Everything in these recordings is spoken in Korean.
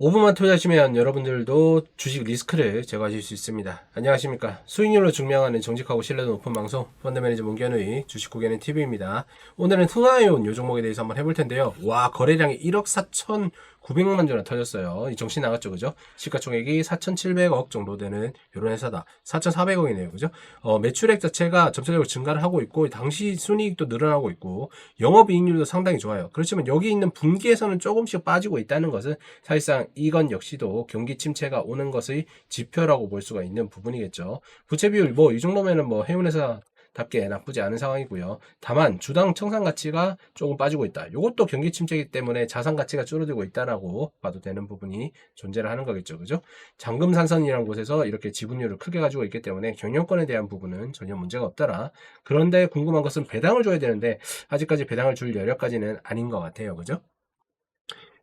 5분만 투자하시면 여러분들도 주식 리스크를 제거하실 수 있습니다. 안녕하십니까. 수익률로 증명하는 정직하고 신뢰도 높은 방송, 펀드매니저 문견의 주식 고개는 TV입니다. 오늘은 흥하이온 요 종목에 대해서 한번 해볼 텐데요. 와, 거래량이 1억 4천 900만 주나 터졌어요. 이 정신 나갔죠, 그죠? 시가총액이 4,700억 정도 되는 이런 회사다. 4,400억이네요, 그죠? 어, 매출액 자체가 점차적으로 증가를 하고 있고, 당시 순이익도 늘어나고 있고, 영업이익률도 상당히 좋아요. 그렇지만 여기 있는 분기에서는 조금씩 빠지고 있다는 것은 사실상 이건 역시도 경기 침체가 오는 것의 지표라고 볼 수가 있는 부분이겠죠. 부채 비율 뭐 이 정도면은 뭐 해운회사 답게 나쁘지 않은 상황이고요. 다만 주당 청산 가치가 조금 빠지고 있다. 이것도 경기 침체이기 때문에 자산 가치가 줄어들고 있다라고 봐도 되는 부분이 존재를 하는 거겠죠. 그죠? 장금산선이라는 곳에서 이렇게 지분율을 크게 가지고 있기 때문에 경영권에 대한 부분은 전혀 문제가 없더라. 그런데 궁금한 것은 배당을 줘야 되는데 아직까지 배당을 줄 여력까지는 아닌 것 같아요. 그죠?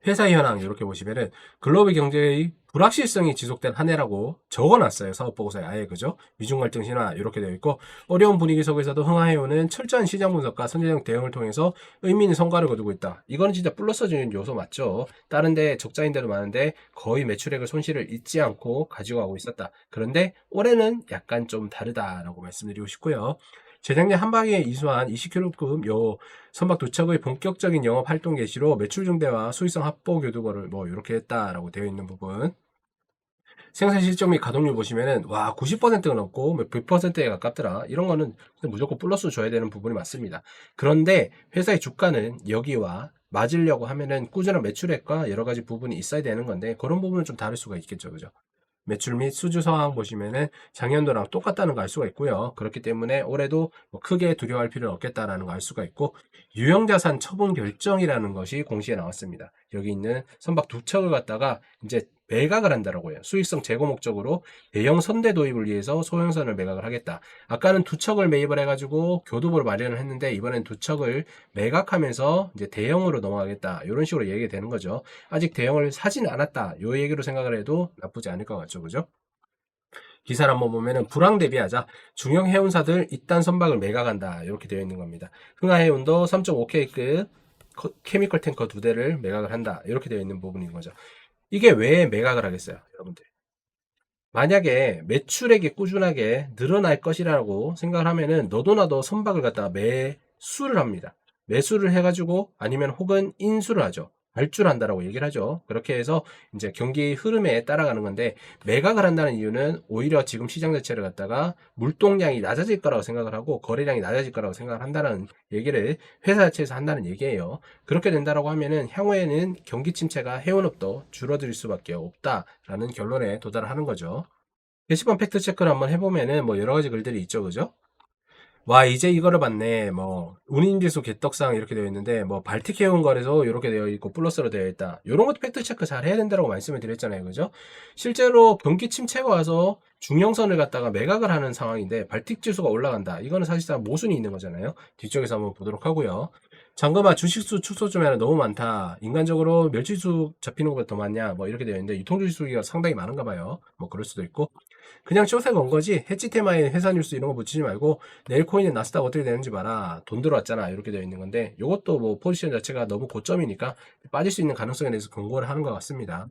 회사 현황 이렇게 보시면은 글로벌 경제의 불확실성이 지속된 한 해라고 적어놨어요 사업 보고서에. 아예 그죠? 미중 갈등 신화 이렇게 되어 있고 어려운 분위기 속에서도 흥하해오는 철저한 시장 분석과 선제적 대응을 통해서 의미 있는 성과를 거두고 있다. 이거는 진짜 플러스적인 요소 맞죠? 다른데 적자인데도 많은데 거의 매출액을 손실을 잊지 않고 가지고 가고 있었다. 그런데 올해는 약간 좀 다르다라고 말씀드리고 싶고요 재작년 한방에 이수한 20kg급 요 선박 도착의 본격적인 영업 활동 개시로 매출 증대와 수익성 확보 교두보를 뭐 이렇게 했다라고 되어 있는 부분. 생산 실적 및 가동률 보시면은 와 90%가 넘고 뭐 100%에 가깝더라. 이런 거는 무조건 플러스 줘야 되는 부분이 맞습니다. 그런데 회사의 주가는 여기와 맞으려고 하면은 꾸준한 매출액과 여러 가지 부분이 있어야 되는 건데 그런 부분은 좀 다를 수가 있겠죠. 그죠? 매출 및 수주 상황 보시면은 작년도랑 똑같다는 걸알 수가 있고요. 그렇기 때문에 올해도 뭐 크게 두려워할 필요는 없겠다라는 걸알 수가 있고 유형자산 처분 결정이라는 것이 공시에 나왔습니다. 여기 있는 선박 두 척을 갖다가 이제 매각을 한다라고 해요. 수익성 제고 목적으로 대형 선대 도입을 위해서 소형선을 매각을 하겠다. 아까는 두 척을 매입을 해가지고 교두보를 마련을 했는데 이번엔 두 척을 매각하면서 이제 대형으로 넘어가겠다. 이런 식으로 얘기가 되는 거죠. 아직 대형을 사지는 않았다. 요 얘기로 생각을 해도 나쁘지 않을 것 같죠. 그죠? 기사를 한번 보면은 불황 대비하자 중형 해운사들 이딴 선박을 매각한다 이렇게 되어 있는 겁니다. 흥하해운도 3.5K급 케미컬 탱커 두 대를 매각을 한다 이렇게 되어 있는 부분인 거죠. 이게 왜 매각을 하겠어요, 여러분들? 만약에 매출액이 꾸준하게 늘어날 것이라고 생각을 하면은 너도 나도 선박을 갖다가 매수를 합니다. 매수를 해가지고 아니면 혹은 인수를 하죠. 발주를 한다라고 얘기를 하죠. 그렇게 해서 이제 경기 흐름에 따라가는 건데 매각을 한다는 이유는 오히려 지금 시장 자체를 갖다가 물동량이 낮아질 거라고 생각을 하고 거래량이 낮아질 거라고 생각을 한다는 얘기를 회사 자체에서 한다는 얘기예요. 그렇게 된다라고 하면은 향후에는 경기 침체가 해운업도 줄어들 수밖에 없다라는 결론에 도달을 하는 거죠. 게시판 팩트 체크를 한번 해보면은 뭐 여러 가지 글들이 있죠, 그죠? 와 이제 이거를 봤네. 뭐 운임지수 개떡상 이렇게 되어 있는데 뭐 발틱 해운 거래소 이렇게 되어 있고 플러스로 되어 있다. 이런 것도 팩트 체크 잘 해야 된다고 말씀을 드렸잖아요. 그죠? 실제로 경기 침체가 와서 중형선을 갖다가 매각을 하는 상황인데 발틱 지수가 올라간다. 이거는 사실상 모순이 있는 거잖아요. 뒤쪽에서 한번 보도록 하고요. 잠깐만 주식수 축소 주면 너무 많다. 인간적으로 멸치수 잡히는 것보다 더 많냐? 뭐 이렇게 되어 있는데 유통주식수가 상당히 많은가 봐요. 뭐 그럴 수도 있고 그냥 쇼세 건 거지? 해치 테마에 회사 뉴스 이런 거 붙이지 말고 내일 코인은 나스닥 어떻게 되는지 봐라. 돈 들어왔잖아. 이렇게 되어 있는 건데 이것도 뭐 포지션 자체가 너무 고점이니까 빠질 수 있는 가능성에 대해서 경고를 하는 것 같습니다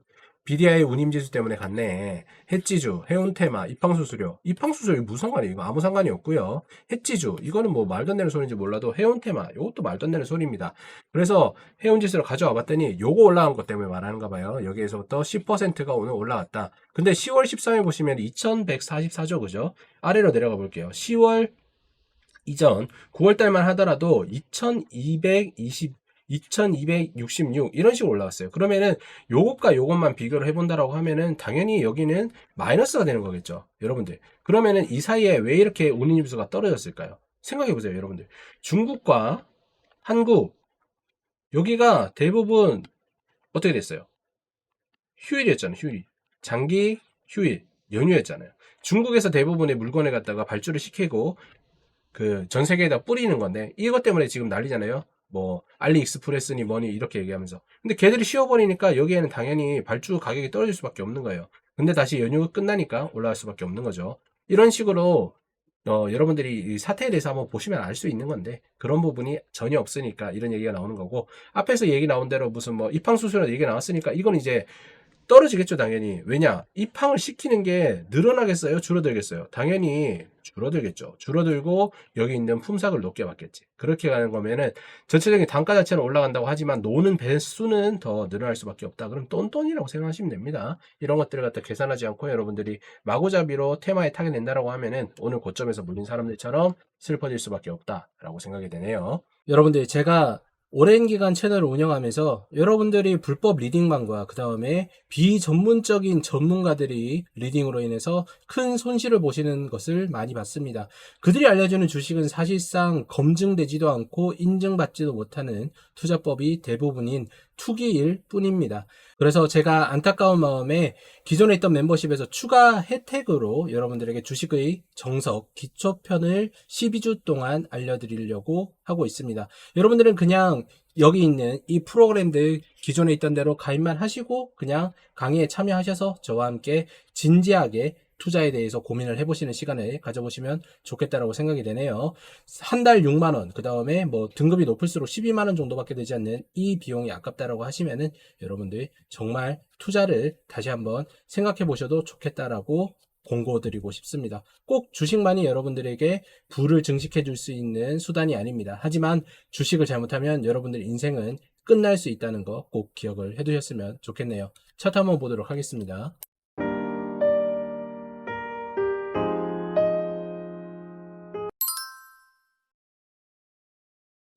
BDI 운임지수 때문에 갔네. 햇지주, 해운테마, 입항수수료. 입항수수료 무슨 상관이에요? 이거 아무 상관이 없고요. 햇지주, 이거는 뭐 말도 안 되는 소리인지 몰라도 해운테마, 이것도 말도 안 되는 소리입니다. 그래서 해운지수를 가져와 봤더니 요거 올라간 것 때문에 말하는가 봐요. 여기에서부터 10%가 오늘 올라갔다. 근데 10월 13일 보시면 2144죠, 그죠? 아래로 내려가 볼게요. 10월 이전 9월 달만 하더라도 2220 2266 이런 식으로 올라갔어요. 그러면은 요것과 요것만 비교를 해본다라고 하면은 당연히 여기는 마이너스가 되는 거겠죠. 여러분들. 그러면은 이 사이에 왜 이렇게 운임 지수가 떨어졌을까요? 생각해 보세요, 여러분들. 중국과 한국 여기가 대부분 어떻게 됐어요? 휴일이었잖아요, 휴일. 장기 휴일, 연휴였잖아요. 중국에서 대부분의 물건을 갖다가 발주를 시키고 그 전 세계에다 뿌리는 건데 이것 때문에 지금 난리잖아요. 뭐 알리익스프레스니 뭐니 이렇게 얘기하면서. 근데 걔들이 쉬어버리니까 여기에는 당연히 발주 가격이 떨어질 수밖에 없는 거예요. 근데 다시 연휴가 끝나니까 올라갈 수밖에 없는 거죠. 이런 식으로 어, 여러분들이 이 사태에 대해서 한번 보시면 알 수 있는 건데 그런 부분이 전혀 없으니까 이런 얘기가 나오는 거고 앞에서 얘기 나온 대로 무슨 뭐 입항 수수료 얘기 나왔으니까 이건 이제 떨어지겠죠, 당연히. 왜냐? 입항을 시키는 게 늘어나겠어요? 줄어들겠어요? 당연히 줄어들겠죠. 줄어들고 여기 있는 품삯을 높게 받겠지. 그렇게 가는 거면은 전체적인 단가 자체는 올라간다고 하지만 노는 배수는 더 늘어날 수밖에 없다. 그럼 똔똔이라고 생각하시면 됩니다. 이런 것들을 갖다 계산하지 않고 여러분들이 마구잡이로 테마에 타게 된다라고 하면은 오늘 고점에서 물린 사람들처럼 슬퍼질 수밖에 없다라고 생각이 되네요. 여러분들 제가 오랜 기간 채널을 운영하면서 여러분들이 불법 리딩만과 그 다음에 비전문적인 전문가들이 리딩으로 인해서 큰 손실을 보시는 것을 많이 봤습니다. 그들이 알려주는 주식은 사실상 검증되지도 않고 인증받지도 못하는 투자법이 대부분인 투기일 뿐입니다. 그래서 제가 안타까운 마음에 기존에 있던 멤버십에서 추가 혜택으로 여러분들에게 주식의 정석, 기초편을 12주 동안 알려드리려고 하고 있습니다. 여러분들은 그냥 여기 있는 이 프로그램들 기존에 있던 대로 가입만 하시고 그냥 강의에 참여하셔서 저와 함께 진지하게 투자에 대해서 고민을 해보시는 시간을 가져보시면 좋겠다라고 생각이 되네요. 한 달 6만 원, 그 다음에 뭐 등급이 높을수록 12만 원 정도밖에 되지 않는 이 비용이 아깝다라고 하시면은 여러분들 정말 투자를 다시 한번 생각해 보셔도 좋겠다라고 공고드리고 싶습니다. 꼭 주식만이 여러분들에게 부를 증식해 줄 수 있는 수단이 아닙니다. 하지만 주식을 잘못하면 여러분들 인생은 끝날 수 있다는 거 꼭 기억을 해 두셨으면 좋겠네요. 차트 한번 보도록 하겠습니다.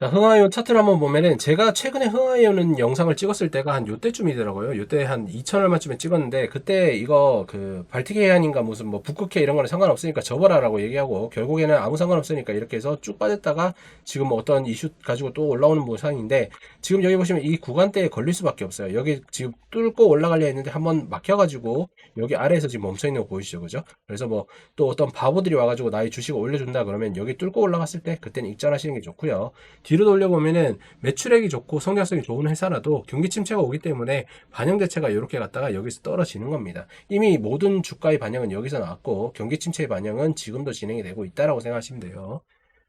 흥하이온 차트를 한번 보면은 제가 최근에 흥하이온은 영상을 찍었을 때가 한 요때쯤이더라고요. 요때 한 2천 얼마쯤에 찍었는데 그때 이거 그 발틱 해안인가 무슨 뭐 북극해 이런 거는 상관없으니까 접어라라고 얘기하고 결국에는 아무 상관없으니까 이렇게 해서 쭉 빠졌다가 지금 뭐 어떤 이슈 가지고 또 올라오는 모상인데 지금 여기 보시면 이 구간대에 걸릴 수밖에 없어요. 여기 지금 뚫고 올라가려 했는데 한번 막혀가지고 여기 아래에서 지금 멈춰 있는 거 보이시죠, 그죠? 그래서 뭐 또 어떤 바보들이 와가지고 나의 주식을 올려준다 그러면 여기 뚫고 올라갔을 때 그때는 입장하시는 게 좋고요. 뒤로 돌려보면은 매출액이 좋고 성장성이 좋은 회사라도 경기 침체가 오기 때문에 반영 대체가 이렇게 갔다가 여기서 떨어지는 겁니다. 이미 모든 주가의 반영은 여기서 나왔고 경기 침체의 반영은 지금도 진행이 되고 있다라고 생각하시면 돼요.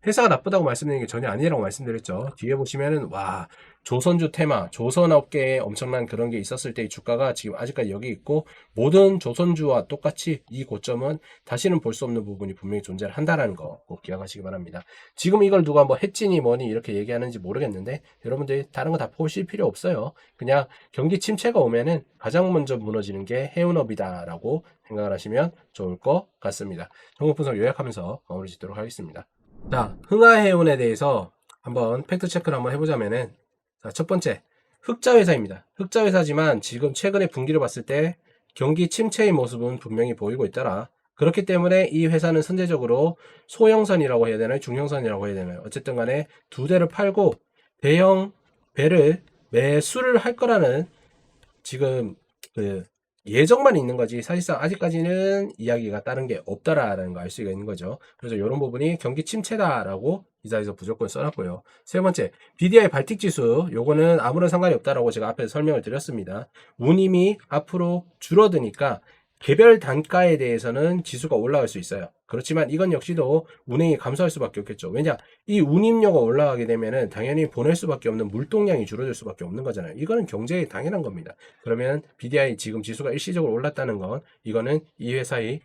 회사가 나쁘다고 말씀드리는 게 전혀 아니라고 말씀드렸죠. 뒤에 보시면은 와 조선주 테마, 조선업계에 엄청난 그런 게 있었을 때의 주가가 지금 아직까지 여기 있고 모든 조선주와 똑같이 이 고점은 다시는 볼 수 없는 부분이 분명히 존재를 한다라는 거 꼭 기억하시기 바랍니다. 지금 이걸 누가 뭐 했지니 뭐니 이렇게 얘기하는지 모르겠는데 여러분들이 다른 거 다 보실 필요 없어요. 그냥 경기 침체가 오면은 가장 먼저 무너지는 게 해운업이다라고 생각을 하시면 좋을 것 같습니다. 종목 분석 요약하면서 마무리 짓도록 하겠습니다. 자, 흥하해운에 대해서 한번 팩트 체크를 한번 해보자면은 자, 첫 번째 흑자 회사입니다. 흑자 회사지만 지금 최근에 분기를 봤을 때 경기 침체의 모습은 분명히 보이고 있더라. 그렇기 때문에 이 회사는 선제적으로 소형선이라고 해야 되나요? 중형선이라고 해야 되나요? 어쨌든 간에 두 대를 팔고 대형 배를 매수를 할 거라는 지금 그 예정만 있는 거지 사실상 아직까지는 이야기가 다른 게 없다라는 거알 수가 있는 거죠. 그래서 이런 부분이 경기 침체다라고 이사에서 무조건 써놨고요. 세 번째 BDI 발틱 지수 요거는 아무런 상관이 없다라고 제가 앞에서 설명을 드렸습니다. 운임이 앞으로 줄어드니까 개별 단가에 대해서는 지수가 올라갈 수 있어요. 그렇지만 이건 역시도 운행이 감소할 수밖에 없겠죠. 왜냐 이 운임료가 올라가게 되면은 당연히 보낼 수밖에 없는 물동량이 줄어들 수밖에 없는 거잖아요. 이거는 경제에 당연한 겁니다. 그러면 BDI 지금 지수가 일시적으로 올랐다는 건 이거는 이 회사의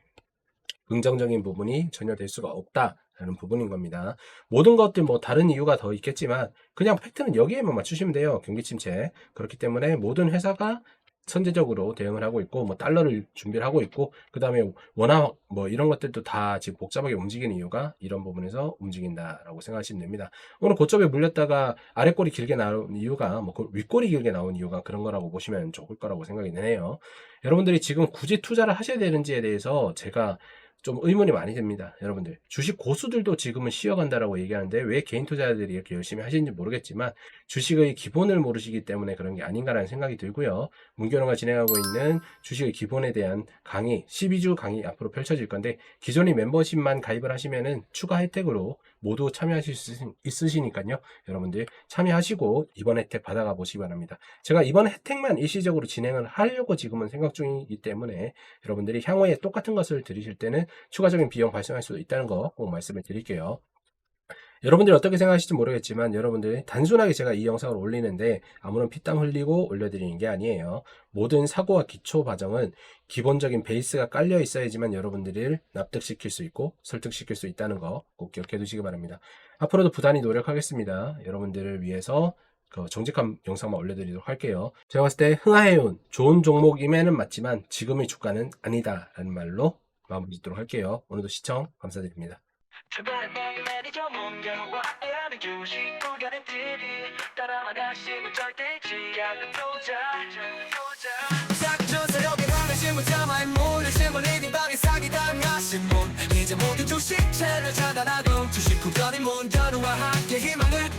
긍정적인 부분이 전혀 될 수가 없다 라는 부분인 겁니다. 모든 것들 뭐 다른 이유가 더 있겠지만 그냥 팩트는 여기에만 맞추시면 돼요. 경기 침체. 그렇기 때문에 모든 회사가 선제적으로 대응을 하고 있고 뭐 달러를 준비를 하고 있고 그 다음에 원화 뭐 이런 것들도 다 지금 복잡하게 움직이는 이유가 이런 부분에서 움직인다라고 생각하시면 됩니다. 오늘 고점에 물렸다가 아래꼬리 길게 나온 이유가 뭐 윗꼬리 길게 나온 이유가 그런 거라고 보시면 좋을 거라고 생각이 되네요. 여러분들이 지금 굳이 투자를 하셔야 되는지에 대해서 제가 좀 의문이 많이 듭니다. 여러분들. 주식 고수들도 지금은 쉬어간다라고 얘기하는데 왜 개인 투자자들이 이렇게 열심히 하시는지 모르겠지만 주식의 기본을 모르시기 때문에 그런 게 아닌가라는 생각이 들고요. 문교롱가 진행하고 있는 주식의 기본에 대한 강의, 12주 강의 앞으로 펼쳐질 건데 기존의 멤버십만 가입을 하시면은 추가 혜택으로 모두 참여하실 수 있으시니까요. 여러분들 참여하시고 이번 혜택 받아가 보시기 바랍니다. 제가 이번 혜택만 일시적으로 진행을 하려고 지금은 생각 중이기 때문에 여러분들이 향후에 똑같은 것을 들으실 때는 추가적인 비용 발생할 수도 있다는 거 꼭 말씀을 드릴게요. 여러분들이 어떻게 생각하실지 모르겠지만 여러분들이 단순하게 제가 이 영상을 올리는데 아무런 피땀 흘리고 올려드리는 게 아니에요. 모든 사고와 기초 과정은 기본적인 베이스가 깔려 있어야지만 여러분들을 납득시킬 수 있고 설득시킬 수 있다는 거 꼭 기억해 두시기 바랍니다. 앞으로도 부단히 노력하겠습니다. 여러분들을 위해서 그 정직한 영상만 올려드리도록 할게요. 제가 봤을 때 흥하해온 좋은 종목임에는 맞지만 지금의 주가는 아니다라는 말로 마무리 짓도록 할게요. 오늘도 시청 감사드립니다. 주변에 내 매니저 문경과 하는 주식 구간의 TV. 따라만 하시면 절대 지약은 도자 작전 세력에 강하신 분 자마의 몰래 신문 리딩 방에 사기 당하신 분. 이제 모두 주식 채널 차단하고 주식 구간의 문전우와 함께 희망을